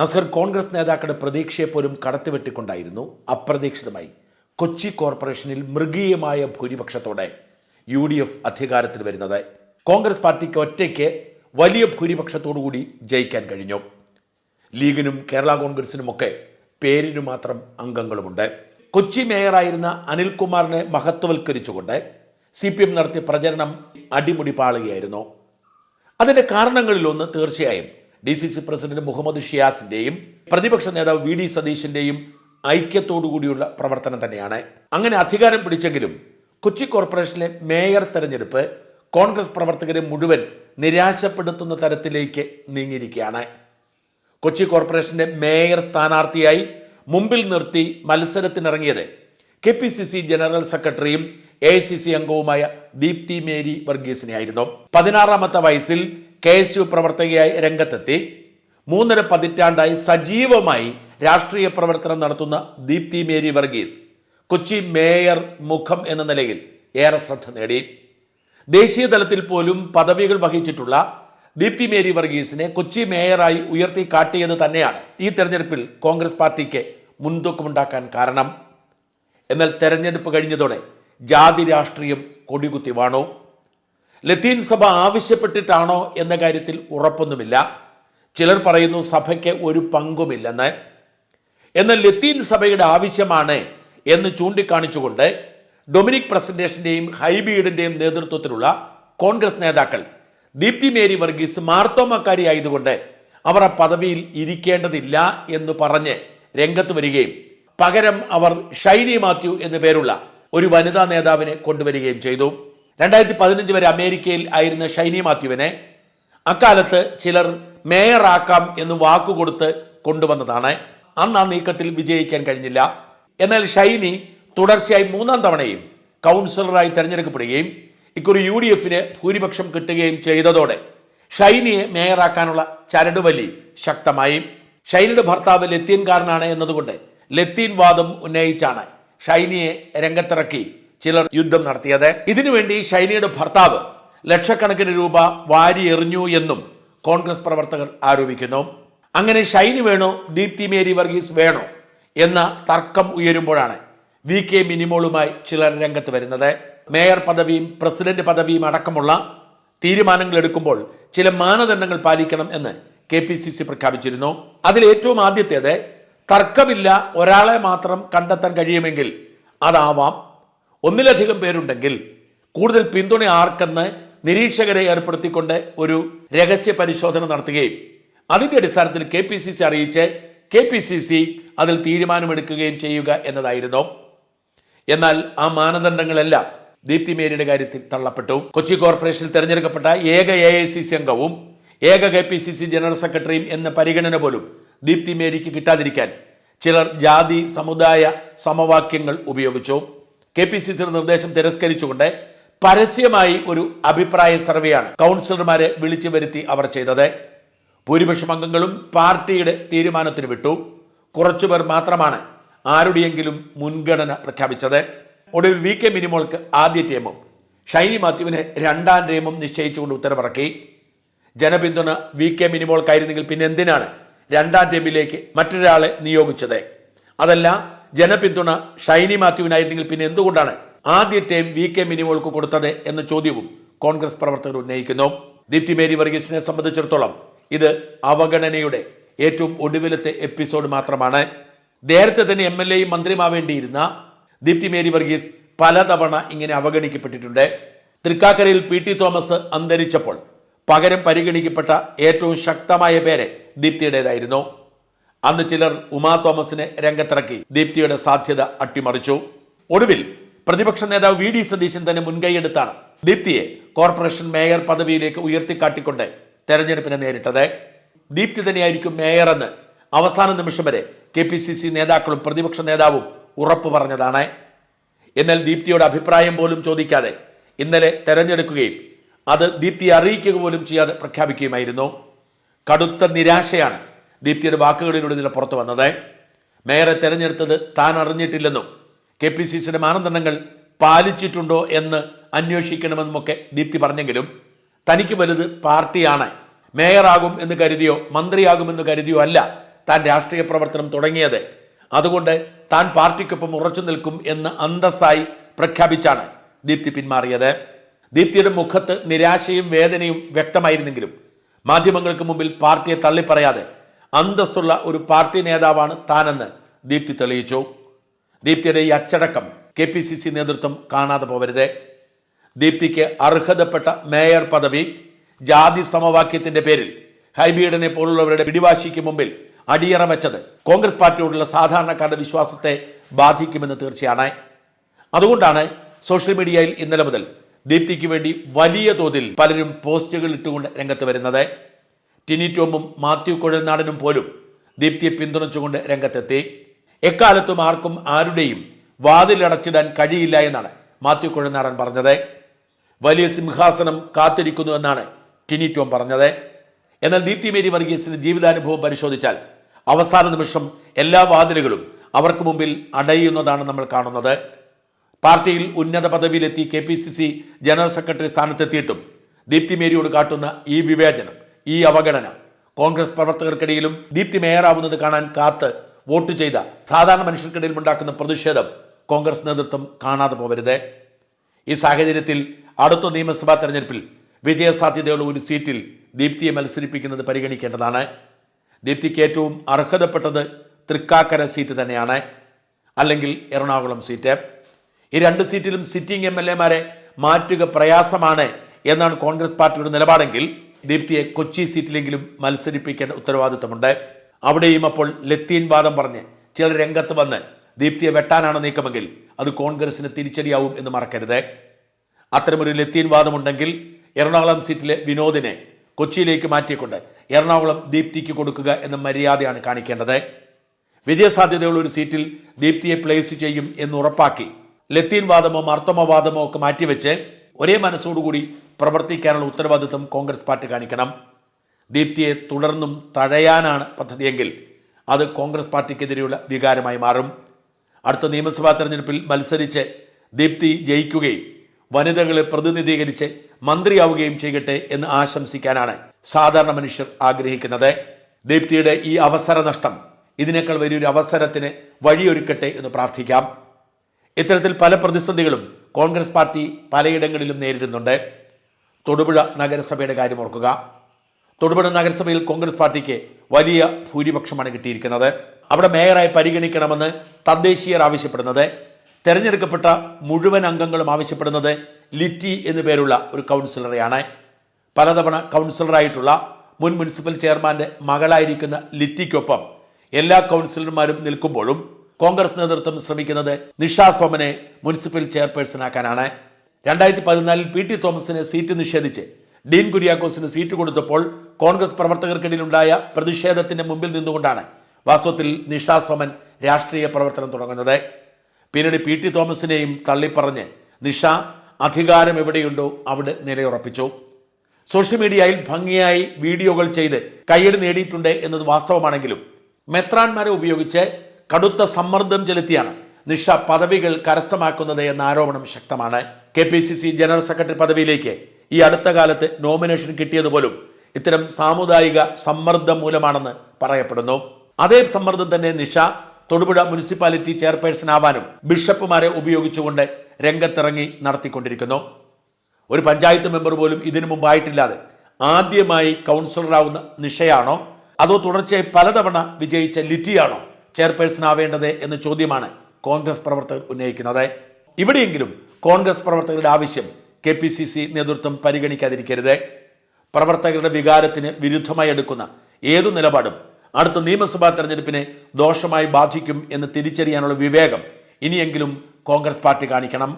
നസ്കർ കോൺഗ്രസ് നേതാക്കളുടെ പ്രതീക്ഷയെ പോലും കടത്തിവെട്ടിക്കൊണ്ടായിരുന്നു അപ്രതീക്ഷിതമായി കൊച്ചി കോർപ്പറേഷനിൽ മൃഗീയമായ ഭൂരിപക്ഷത്തോടെ യു ഡി എഫ് അധികാരത്തിൽ വരുന്നത്. കോൺഗ്രസ് പാർട്ടിക്ക് ഒറ്റയ്ക്ക് വലിയ ഭൂരിപക്ഷത്തോടുകൂടി ജയിക്കാൻ കഴിഞ്ഞു. ലീഗിനും കേരള കോൺഗ്രസിനുമൊക്കെ പേരിനു മാത്രം അംഗങ്ങളുമുണ്ട്. കൊച്ചി മേയറായിരുന്ന അനിൽകുമാറിനെ മഹത്വവൽക്കരിച്ചുകൊണ്ട് സി പി എം നടത്തിയ പ്രചരണം അടിമുടി പാളുകയായിരുന്നു. അതിന്റെ കാരണങ്ങളിലൊന്ന് തീർച്ചയായും D C C president Muhammad ഷിയാസിന്റെയും പ്രതിപക്ഷ നേതാവ് വി ഡി സതീഷിന്റെയും ഐക്യത്തോടുകൂടിയുള്ള പ്രവർത്തനം തന്നെയാണ്. അങ്ങനെ അധികാരം പിടിച്ചെങ്കിലും കൊച്ചി കോർപ്പറേഷനിലെ മേയർ തെരഞ്ഞെടുപ്പ് കോൺഗ്രസ് പ്രവർത്തകരെ മുഴുവൻ നിരാശപ്പെടുത്തുന്ന തരത്തിലേക്ക് നീങ്ങിയിരിക്കുകയാണ്. കൊച്ചി കോർപ്പറേഷന്റെ മേയർ സ്ഥാനാർത്ഥിയായി മുമ്പിൽ നിർത്തി മത്സരത്തിനിറങ്ങിയത് K P C C general സെക്രട്ടറിയും എ ഐ സി സി അംഗവുമായ ദീപ്തി മേരി വർഗീസിനെയായിരുന്നു. പതിനാറാമത്തെ വയസ്സിൽ കെ എസ് യു പ്രവർത്തകയായി രംഗത്തെത്തി. മൂന്നര പതിറ്റാണ്ടായി സജീവമായി രാഷ്ട്രീയ പ്രവർത്തനം നടത്തുന്ന ദീപ്തി മേരി വർഗീസ് കൊച്ചി മേയർ മുഖം എന്ന നിലയിൽ ഏറെ ശ്രദ്ധ നേടി. ദേശീയ തലത്തിൽ പോലും പദവികൾ വഹിച്ചിട്ടുള്ള ദീപ്തി മേരി വർഗീസിനെ കൊച്ചി മേയറായി ഉയർത്തി കാട്ടിയത് തന്നെയാണ് ഈ തെരഞ്ഞെടുപ്പിൽ കോൺഗ്രസ് പാർട്ടിക്ക് മുൻതൂക്കമുണ്ടാക്കാൻ കാരണം. എന്നാൽ തെരഞ്ഞെടുപ്പ് കഴിഞ്ഞതോടെ ജാതി രാഷ്ട്രീയം കൊടികുത്തി വാണു. ലത്തീൻ സഭ ആവശ്യപ്പെട്ടിട്ടാണോ എന്ന കാര്യത്തിൽ ഉറപ്പൊന്നുമില്ല. ചിലർ പറയുന്നു സഭയ്ക്ക് ഒരു പങ്കുമില്ലെന്ന്. എന്നാൽ ലത്തീൻ സഭയുടെ ആവശ്യമാണ് എന്ന് ചൂണ്ടിക്കാണിച്ചുകൊണ്ട് ഡൊമിനിക് പ്രസന്റേഷന്റെയും ഹൈബീഡിന്റെയും നേതൃത്വത്തിലുള്ള കോൺഗ്രസ് നേതാക്കൾ ദീപ്തി മേരി വർഗീസ് മാർത്തോമക്കാരി ആയതുകൊണ്ട് അവർ ആ പദവിയിൽ ഇരിക്കേണ്ടതില്ല എന്ന് പറഞ്ഞ് രംഗത്ത് വരികയും പകരം അവർ ഷൈനി മാത്യു എന്നു പേരുള്ള ഒരു വനിതാ നേതാവിനെ കൊണ്ടുവരികയും ചെയ്തു. രണ്ടായിരത്തി പതിനഞ്ച് വരെ അമേരിക്കയിൽ ആയിരുന്ന ഷൈനി മാത്യുവിനെ അക്കാലത്ത് ചിലർ മേയറാക്കാം എന്ന് വാക്കുകൊടുത്ത് കൊണ്ടുവന്നതാണ്. അന്ന് ആ നീക്കത്തിൽ വിജയിക്കാൻ കഴിഞ്ഞില്ല. എന്നാൽ ഷൈനി തുടർച്ചയായി മൂന്നാം തവണയും കൗൺസിലറായി തെരഞ്ഞെടുക്കപ്പെടുകയും ഇക്കുറി യു ഡി എഫിന് ഭൂരിപക്ഷം കിട്ടുകയും ചെയ്തതോടെ ഷൈനിയെ മേയറാക്കാനുള്ള ചരടുവലി ശക്തമായി. ഷൈനിയുടെ ഭർത്താവ് ലത്തീൻകാരനാണ് എന്നതുകൊണ്ട് ലത്തീൻ വാദം ഉന്നയിച്ചാണ് ഷൈനിയെ രംഗത്തിറക്കി ചിലർ യുദ്ധം നടത്തിയത്. ഇതിനുവേണ്ടി ഷൈനിയുടെ ഭർത്താവ് ലക്ഷക്കണക്കിന് രൂപ വാരി എറിഞ്ഞു എന്നും കോൺഗ്രസ് പ്രവർത്തകർ ആരോപിക്കുന്നു. അങ്ങനെ ഷൈനി വേണോ ദീപ്തി മേരി വർഗീസ് വേണോ എന്ന തർക്കം ഉയരുമ്പോഴാണ് വി കെ മിനിമോളുമായി ചിലർ രംഗത്ത് വരുന്നത്. മേയർ പദവിയും പ്രസിഡന്റ് പദവിയും അടക്കമുള്ള തീരുമാനങ്ങൾ എടുക്കുമ്പോൾ ചില മാനദണ്ഡങ്ങൾ പാലിക്കണം എന്ന് കെ പി സി സി പ്രഖ്യാപിച്ചിരുന്നു. അതിൽ ഏറ്റവും ആദ്യത്തേത് തർക്കമില്ല ഒരാളെ മാത്രം കണ്ടെത്താൻ കഴിയുമെങ്കിൽ അതാവാം. ഒന്നിലധികം പേരുണ്ടെങ്കിൽ കൂടുതൽ പിന്തുണ ആർക്കെന്ന് നിരീക്ഷകരെ ഏർപ്പെടുത്തിക്കൊണ്ട് ഒരു രഹസ്യ പരിശോധന നടത്തുകയും അതിന്റെ അടിസ്ഥാനത്തിൽ കെ പി സി സി അറിയിച്ച് കെ പി സി സി അതിൽ തീരുമാനമെടുക്കുകയും ചെയ്യുക എന്നതായിരുന്നു. എന്നാൽ ആ മാനദണ്ഡങ്ങളെല്ലാം ദീപ്തി മേരിയുടെ കാര്യത്തിൽ തള്ളപ്പെട്ടു. കൊച്ചി കോർപ്പറേഷനിൽ തെരഞ്ഞെടുക്കപ്പെട്ട ഏക എ ഐ സി സി അംഗവും ഏക K P C C general സെക്രട്ടറിയും എന്ന പരിഗണന പോലും ദീപ്തി മേരിക്ക് കിട്ടാതിരിക്കാൻ ചിലർ ജാതി സമുദായ സമവാക്യങ്ങൾ ഉപയോഗിച്ചു. കെ പി സി സിയുടെ നിർദ്ദേശം തിരസ്കരിച്ചുകൊണ്ട് പരസ്യമായി ഒരു അഭിപ്രായ സർവേയാണ് കൗൺസിലർമാരെ വിളിച്ചു വരുത്തി അവർ ചെയ്തത്. ഭൂരിപക്ഷം അംഗങ്ങളും പാർട്ടിയുടെ തീരുമാനത്തിന് വിട്ടു. കുറച്ചുപേർ മാത്രമാണ് ആരുടെയെങ്കിലും മുൻഗണന പ്രഖ്യാപിച്ചത്. ഒടുവിൽ വി കെ മിനിമോൾക്ക് ആദ്യ ടീമും ഷൈനി മാത്യുവിന് രണ്ടാം ടീമും നിശ്ചയിച്ചുകൊണ്ട് ഉത്തരവിറക്കി. ജനപിന്തുണ വി കെ മിനിമോൾക്കായിരുന്നെങ്കിൽ പിന്നെ എന്തിനാണ് രണ്ടാം ടീമിലേക്ക് മറ്റൊരാളെ നിയോഗിച്ചത്? അതല്ല ജനപിന്തുണ ഷൈനി മാത്യുവിനായിരുന്നെങ്കിൽ പിന്നെ എന്തുകൊണ്ടാണ് ആദ്യ ടൈം വി കെ മിനിമോൾക്ക് കൊടുത്തത് എന്ന ചോദ്യവും കോൺഗ്രസ് പ്രവർത്തകർ ഉന്നയിക്കുന്നു. ദീപ്തി മേരി വർഗീസിനെ സംബന്ധിച്ചിടത്തോളം ഇത് അവഗണനയുടെ ഏറ്റവും ഒടുവിലത്തെ എപ്പിസോഡ് മാത്രമാണ്. നേരത്തെ തന്നെ എം എൽ എയും മന്ത്രിയുമാവേണ്ടിയിരുന്ന ദീപ്തി മേരി വർഗീസ് പലതവണ ഇങ്ങനെ അവഗണിക്കപ്പെട്ടിട്ടുണ്ട്. തൃക്കാക്കരയിൽ പി ടി തോമസ് അന്തരിച്ചപ്പോൾ പകരം പരിഗണിക്കപ്പെട്ട ഏറ്റവും ശക്തമായ പേര് ദീപ്തിയുടേതായിരുന്നു. അന്ന് ചിലർ ഉമാ തോമസിനെ രംഗത്തിറക്കി. ദീപ്തിയുടെ സാധ്യത അട്ടിമറിച്ചു. ഒടുവിൽ പ്രതിപക്ഷ നേതാവ് വി ഡി സതീശൻ തന്നെ മുൻകൈയെടുത്താണ് ദീപ്തിയെ കോർപ്പറേഷൻ മേയർ പദവിയിലേക്ക് ഉയർത്തിക്കാട്ടിക്കൊണ്ട് തെരഞ്ഞെടുപ്പിനെ നേരിട്ടത്. ദീപ്തി തന്നെയായിരിക്കും മേയർ എന്ന് അവസാന നിമിഷം വരെ കെ പി സി സി നേതാക്കളും പ്രതിപക്ഷ നേതാവും ഉറപ്പു പറഞ്ഞതാണ്. എന്നാൽ ദീപ്തിയുടെ അഭിപ്രായം പോലും ചോദിക്കാതെ ഇന്നലെ തെരഞ്ഞെടുക്കുകയും അത് ദീപ്തിയെ അറിയിക്കുക പോലും ചെയ്യാതെ പ്രഖ്യാപിക്കുകയുമായിരുന്നു. കടുത്ത നിരാശയാണ് ദീപ്തിയുടെ വാക്കുകളിലൂടെ ഇതിൽ പുറത്തു വന്നത് മേയറെ തെരഞ്ഞെടുത്തത് താൻ അറിഞ്ഞിട്ടില്ലെന്നും കെ പി സി സിയുടെ മാനദണ്ഡങ്ങൾ പാലിച്ചിട്ടുണ്ടോ എന്ന് അന്വേഷിക്കണമെന്നുമൊക്കെ ദീപ്തി പറഞ്ഞെങ്കിലും തനിക്ക് വലുത് പാർട്ടിയാണ്. മേയറാകും എന്ന് കരുതിയോ മന്ത്രിയാകുമെന്ന് കരുതിയോ അല്ല താൻ രാഷ്ട്രീയ പ്രവർത്തനം തുടങ്ങിയത്. അതുകൊണ്ട് താൻ പാർട്ടിക്കൊപ്പം ഉറച്ചു നിൽക്കും എന്ന് അന്തസ്സായി പ്രഖ്യാപിച്ചാണ് ദീപ്തി പിന്മാറിയത്. ദീപ്തിയുടെ മുഖത്ത് നിരാശയും വേദനയും വ്യക്തമായിരുന്നെങ്കിലും മാധ്യമങ്ങൾക്ക് മുമ്പിൽ പാർട്ടിയെ തള്ളിപ്പറയാതെ അന്തസ്സുള്ള ഒരു പാർട്ടി നേതാവാണ് താനെന്ന് ദീപ്തി തെളിയിച്ചു. ദീപ്തിയുടെ ഈ അച്ചടക്കം കെ പി സി സി നേതൃത്വം കാണാതെ പോവരുത്. ദീപ്തിക്ക് അർഹതപ്പെട്ട മേയർ പദവി ജാതി സമവാക്യത്തിന്റെ പേരിൽ ഹൈബീഡനെ പോലുള്ളവരുടെ പിടിവാശിക്ക് മുമ്പിൽ അടിയറ വെച്ചത് കോൺഗ്രസ് പാർട്ടിയോടുള്ള സാധാരണക്കാരുടെ വിശ്വാസത്തെ ബാധിക്കുമെന്ന് തീർച്ചയാണ്. അതുകൊണ്ടാണ് സോഷ്യൽ മീഡിയയിൽ ഇന്നലെ മുതൽ ദീപ്തിക്ക് വേണ്ടി വലിയ തോതിൽ പലരും പോസ്റ്റുകൾ ഇട്ടുകൊണ്ട് രംഗത്ത് വരുന്നത്. ടിനി ടോമും മാത്യു കുഴൽനാടനും പോലും ദീപ്തിയെ പിന്തുണച്ചുകൊണ്ട് രംഗത്തെത്തി. എക്കാലത്തും ആർക്കും ആരുടെയും വാതിലടച്ചിടാൻ കഴിയില്ല എന്നാണ് മാത്യു കുഴൽനാടൻ പറഞ്ഞത്. വലിയ സിംഹാസനം കാത്തിരിക്കുന്നു എന്നാണ് ടിനി ടോം പറഞ്ഞത്. എന്നാൽ ദീപ്തി മേരി വർഗീസിന്റെ ജീവിതാനുഭവം പരിശോധിച്ചാൽ അവസാന നിമിഷം എല്ലാ വാതിലുകളും അവർക്ക് മുമ്പിൽ അടയുന്നതാണ് നമ്മൾ കാണുന്നത്. പാർട്ടിയിൽ ഉന്നത പദവിയിലെത്തി K P C C general secretary സ്ഥാനത്തെത്തിയിട്ടും Deepthi മേരിയോട് കാട്ടുന്ന ഈ വിവേചനം ഈ അവഗണന. കോൺഗ്രസ് പ്രവർത്തകർക്കിടയിലും ദീപ്തി മേയറാവുന്നത് കാണാൻ കാത്ത് വോട്ട് ചെയ്ത സാധാരണ മനുഷ്യർക്കിടയിൽ ഉണ്ടാക്കുന്ന പ്രതിഷേധം കോൺഗ്രസ് നേതൃത്വം കാണാതെ പോവരുത്. ഈ സാഹചര്യത്തിൽ അടുത്ത നിയമസഭാ തെരഞ്ഞെടുപ്പിൽ വിജയസാധ്യതയുള്ള ഒരു സീറ്റിൽ ദീപ്തിയെ മത്സരിപ്പിക്കുന്നത് പരിഗണിക്കേണ്ടതാണ്. ദീപ്തിക്ക് ഏറ്റവും അർഹതപ്പെട്ടത് തൃക്കാക്കര സീറ്റ് തന്നെയാണ്. അല്ലെങ്കിൽ എറണാകുളം സീറ്റ്. ഈ രണ്ട് സീറ്റിലും സിറ്റിംഗ് എം എൽ എമാരെ മാറ്റുക പ്രയാസമാണ് എന്നാണ് കോൺഗ്രസ് പാർട്ടിയുടെ നിലപാടെങ്കിൽ ദീപ്തിയെ കൊച്ചി സീറ്റിലെങ്കിലും മത്സരിപ്പിക്കേണ്ട ഉത്തരവാദിത്തമുണ്ട് അവിടെയും അപ്പോൾ ലത്തീൻ വാദം പറഞ്ഞ് ചിലർ രംഗത്ത് വന്ന് ദീപ്തിയെ വെട്ടാനാണ് നീക്കമെങ്കിൽ അത് കോൺഗ്രസിന് തിരിച്ചടിയാവും എന്ന് മറക്കരുത്. അത്തരമൊരു ലത്തീൻ വാദമുണ്ടെങ്കിൽ എറണാകുളം സീറ്റിലെ വിനോദിനെ കൊച്ചിയിലേക്ക് മാറ്റിക്കൊണ്ട് എറണാകുളം ദീപ്തിക്ക് കൊടുക്കുക എന്ന മര്യാദയാണ് കാണിക്കേണ്ടത്. വിജയസാധ്യതയുള്ള ഒരു സീറ്റിൽ ദീപ്തിയെ പ്ലേസ് ചെയ്യും എന്ന് ഉറപ്പാക്കി ലത്തീൻ വാദമോ മർത്തമവാദമോ ഒക്കെ മാറ്റിവെച്ച് ഒരേ മനസ്സോടുകൂടി പ്രവർത്തിക്കാനുള്ള ഉത്തരവാദിത്വം കോൺഗ്രസ് പാർട്ടി കാണിക്കണം. ദീപ്തിയെ തുടർന്നും തഴയാനാണ് പദ്ധതിയെങ്കിൽ അത് കോൺഗ്രസ് പാർട്ടിക്കെതിരെയുള്ള വികാരമായി മാറും. അടുത്ത നിയമസഭാ തെരഞ്ഞെടുപ്പിൽ മത്സരിച്ച് ദീപ്തി ജയിക്കുകയും വനിതകളെ പ്രതിനിധീകരിച്ച് മന്ത്രിയാവുകയും ചെയ്യട്ടെ എന്ന് ആശംസിക്കാനാണ് സാധാരണ മനുഷ്യർ ആഗ്രഹിക്കുന്നത്. ദീപ്തിയുടെ ഈ അവസര നഷ്ടം ഇതിനേക്കാൾ വലിയൊരു അവസരത്തിന് വഴിയൊരുക്കട്ടെ എന്ന് പ്രാർത്ഥിക്കാം. ഇത്തരത്തിൽ പല പ്രതിസന്ധികളും കോൺഗ്രസ് പാർട്ടി പലയിടങ്ങളിലും നേരിടുന്നുണ്ട്. തൊടുപുഴ നഗരസഭയുടെ കാര്യം ഓർക്കുക. തൊടുപുഴ നഗരസഭയിൽ കോൺഗ്രസ് പാർട്ടിക്ക് വലിയ ഭൂരിപക്ഷമാണ് കിട്ടിയിരിക്കുന്നത്. അവിടെ മേയറായി പരിഗണിക്കണമെന്ന് തദ്ദേശീയർ ആവശ്യപ്പെടുന്നത്. തെരഞ്ഞെടുക്കപ്പെട്ട മുഴുവൻ അംഗങ്ങളും ആവശ്യപ്പെടുന്നത് ലിറ്റി എന്നു പേരുള്ള ഒരു കൗൺസിലറെയാണ്. പലതവണ കൗൺസിലറായിട്ടുള്ള മുൻ മുനിസിപ്പൽ ചെയർമാന്റെ മകളായിരിക്കുന്ന ലിറ്റിക്കൊപ്പം എല്ലാ കൗൺസിലർമാരും നിൽക്കുമ്പോഴും കോൺഗ്രസ് നേതൃത്വം ശ്രമിക്കുന്നത് നിഷാ സോമനെ മുനിസിപ്പൽ ചെയർപേഴ്സണാക്കാനാണ്. രണ്ടായിരത്തി പതിനാലിൽ പി ടി തോമസിന് സീറ്റ് നിഷേധിച്ച് ഡീൻ കുര്യാക്കോസിന് സീറ്റ് കൊടുത്തപ്പോൾ കോൺഗ്രസ് പ്രവർത്തകർക്കിടയിലുണ്ടായ പ്രതിഷേധത്തിന്റെ മുമ്പിൽ നിന്നുകൊണ്ടാണ് വാസ്തവത്തിൽ നിഷാ സോമൻ രാഷ്ട്രീയ പ്രവർത്തനം തുടങ്ങുന്നത്. പിന്നീട് പി ടി തോമസിനെയും തള്ളിപ്പറഞ്ഞ് നിഷ അധികാരം എവിടെയുണ്ടോ അവിടെ നിലയുറപ്പിച്ചു. സോഷ്യൽ മീഡിയയിൽ ഭംഗിയായി വീഡിയോകൾ ചെയ്ത് കയ്യടി നേടിയിട്ടുണ്ട് എന്നത് വാസ്തവമാണെങ്കിലും മെത്രാന്മാരെ ഉപയോഗിച്ച് കടുത്ത സമ്മർദ്ദം ചെലുത്തിയാണ്. നിഷ പദവികൾ കരസ്ഥമാക്കുന്നത് എന്ന ആരോപണം ശക്തമാണ്. K P C C general secretary പദവിയിലേക്ക് ഈ അടുത്ത കാലത്ത് നോമിനേഷൻ കിട്ടിയതുപോലും ഇത്തരം സാമുദായിക സമ്മർദ്ദം മൂലമാണെന്ന് പറയപ്പെടുന്നു. അതേ സമ്മർദ്ദം തന്നെ നിഷ തൊടുപുഴ മുനിസിപ്പാലിറ്റി ചെയർപേഴ്സൺ ആവാനും ബിഷപ്പുമാരെ ഉപയോഗിച്ചുകൊണ്ട് രംഗത്തിറങ്ങി നടത്തിക്കൊണ്ടിരിക്കുന്നു. ഒരു പഞ്ചായത്ത് മെമ്പർ പോലും ഇതിനു മുമ്പായിട്ടില്ലാതെ ആദ്യമായി കൗൺസിലറാവുന്ന നിഷയാണോ? അതോ തുടർച്ചയായി പലതവണ വിജയിച്ച ലിറ്റിയാണോ? ചെയർപേഴ്സൺ ആവേണ്ടത് എന്ന ചോദ്യമാണ് കോൺഗ്രസ് പ്രവർത്തകർ ഉന്നയിക്കുന്നത്. ഇവിടെയെങ്കിലും കോൺഗ്രസ് പ്രവർത്തകരുടെ ആവശ്യം കെ പി സി സി നേതൃത്വം പരിഗണിക്കാതിരിക്കരുത്. പ്രവർത്തകരുടെ വികാരത്തിന് വിരുദ്ധമായി എടുക്കുന്ന ഏതു നിലപാടും അടുത്ത നിയമസഭാ തെരഞ്ഞെടുപ്പിനെ ദോഷമായി ബാധിക്കും എന്ന് തിരിച്ചറിയാനുള്ള വിവേകം ഇനിയെങ്കിലും കോൺഗ്രസ് പാർട്ടി കാണിക്കണം.